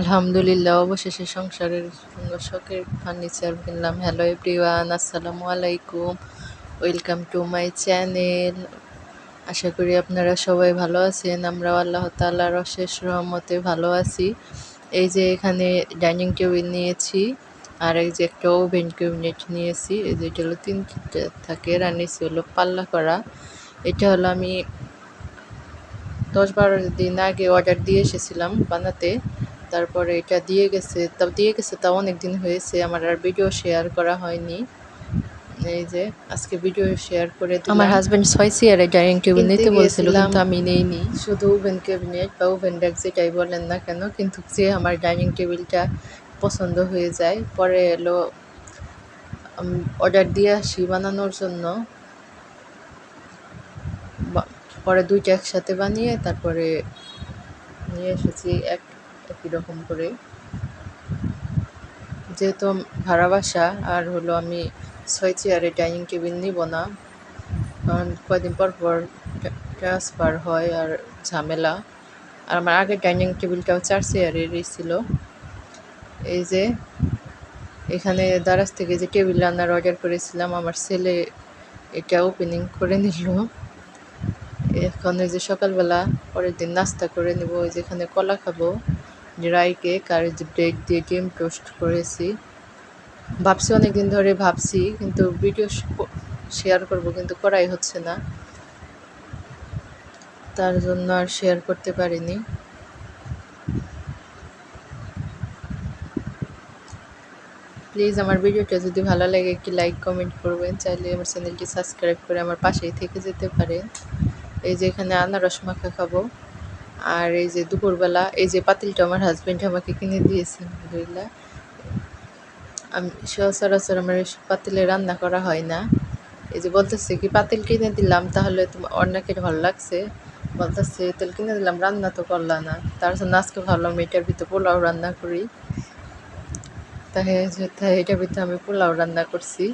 আলহামদুলিল্লাহ, অবশেষে সংসারের শখের ফার্নিচার কিনলাম। হ্যালো এভরিওয়ান আসসালামু আলাইকুম। ওয়েলকাম টু মাই চ্যানেল আশা করি আপনারা সবাই ভালো আছেন, আমরাও আল্লাহ তাল্লাহর অশেষ রহমতে ভালো আছি। এই যে এখানে ডাইনিং টেবিল নিয়েছি, আর এই যে একটা ওভেন ক্যাবিনেট নিয়েছি। এই যে এটা হলো তিন থাকে রান্নিছি হলো পাল্লা করা। এটা হলো আমি দশ বারো দিন আগে অর্ডার দিয়ে এসেছিলাম বানাতে। তারপরে এটা দিয়ে গেছে তাও দিয়ে গেছে তাও অনেক দিন হয়েছে আমার আর ভিডিও শেয়ার করা হয়নি। এই যে আজকে ভিডিও শেয়ার করে আমার হাজবেন্ড ছয় চেয়ারে ডাইনিং টেবিল নিতে বলছিল কিন্তু আমি নেইনি। শুধু ওভেন ক্যাবিনেট বা ওভেন ডেক যেটাই বলেন না কেন কিন্তু যে আমার ডাইনিং টেবিলটা পছন্দ হয়ে যায় পরে এলো অর্ডার দিয়ে আসি বানানোর জন্য। পরে দুইটা একসাথে বানিয়ে তারপরে নিয়ে এসেছি এক একই রকম করে? যেহেতু ভাড়া বাসা আর হলো আমি ছয় চেয়ারে ডাইনিং টেবিল নিব না, কারণ কয়দিন পর পর ট্রান্সফার হয় আর ঝামেলা। আর আমার আগের ডাইনিং টেবিলটাও চার চেয়ারেরই ছিল। এই যে এখানে দারাজ থেকে যে টেবিল রান্নার অর্ডার করেছিলাম, আমার ছেলে এটা ওপেনিং করে নিল। এখন যে সকালবেলা পরের দিন নাস্তা করে নেব, ওই যেখানে কলা খাব। আর যে ব্রেড দিয়ে ডিম টোস্ট করেছি। ভাবছি অনেকদিন ধরে ভাবছি, কিন্তু ভিডিও শেয়ার করব, কিন্তু করাই হচ্ছে না। তার জন্য আর শেয়ার করতে পারিনি। প্লিজ আমার ভিডিওটা যদি ভালো লাগে, একটি লাইক, কমেন্ট করবেন। চাইলে আমার চ্যানেলটি সাবস্ক্রাইব করে আমার পাশেই থেকে যেতে পারেন। এই যে এখানে আনারস মাখা খাব। আর এই যে দুপুরবেলা, এই যে পাতিলটা আমার হাজব্যান্ড আমাকে কিনে দিয়েছে, আলহামদুলিল্লাহ। আমি সচরাচর আমার পাতিলে রান্না করা হয় না। এই যে বলতেছে কি, পাতিল কিনে দিলাম, তাহলে অনেকের ভালো লাগছে। বলতেছে, তেল কিনে দিলাম, রান্না তো করলাম না। তার জন্য আজকে ভাবলাম এটার ভিতরে পোলাও রান্না করি। তাই এটার ভিতরে আমি পোলাও রান্না করছি।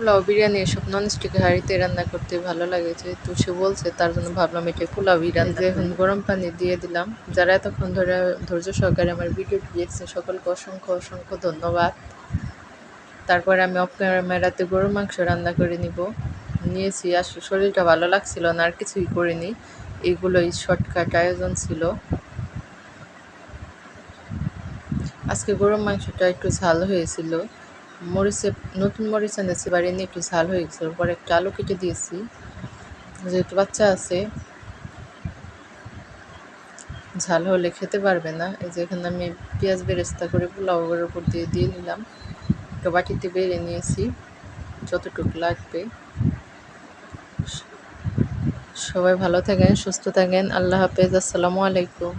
পোলাও, বিরিয়ানি এসব ননস্টিক হাঁড়িতে রান্না করতে ভালো লাগে। যেহেতু সে বলছে, তার জন্য ভাবলাম এটা পোলাও, বিরিয়ানি। এখন গরম পানি দিয়ে দিলাম। যারা এতক্ষণ ধরে ধৈর্য সহকারে আমার ভিডিও দেখছে সকলকে অসংখ্য অসংখ্য ধন্যবাদ। তারপরে আমি অফ ক্যামেরাতে গরু মাংস রান্না করে নিব। নিয়েছি আসলে শরীরটা ভালো লাগছিল না, আর কিছুই করিনি। এগুলোই শর্টকাট আয়োজন ছিল। আজকে গরম মাংসটা একটু ঝাল হয়েছিল। মরিচে, নতুন মরিচ এনেছি বাড়ি নিয়ে একটু ঝাল হয়ে গেছিল পরে একটু আলু কেটে দিয়েছি। যেহেতু বাচ্চা আছে, ঝাল হলে খেতে পারবে না। এই যে এখানে আমি পেঁয়াজ বেরেস্তা করে পোলাওয়ের উপর দিয়ে দিয়ে নিলাম। একটা বাটিতে বেড়ে নিয়েছি, যতটুকু লাগবে। সবাই ভালো থাকেন, সুস্থ থাকেন, আল্লাহ হাফেজ, আসসালামু আলাইকুম।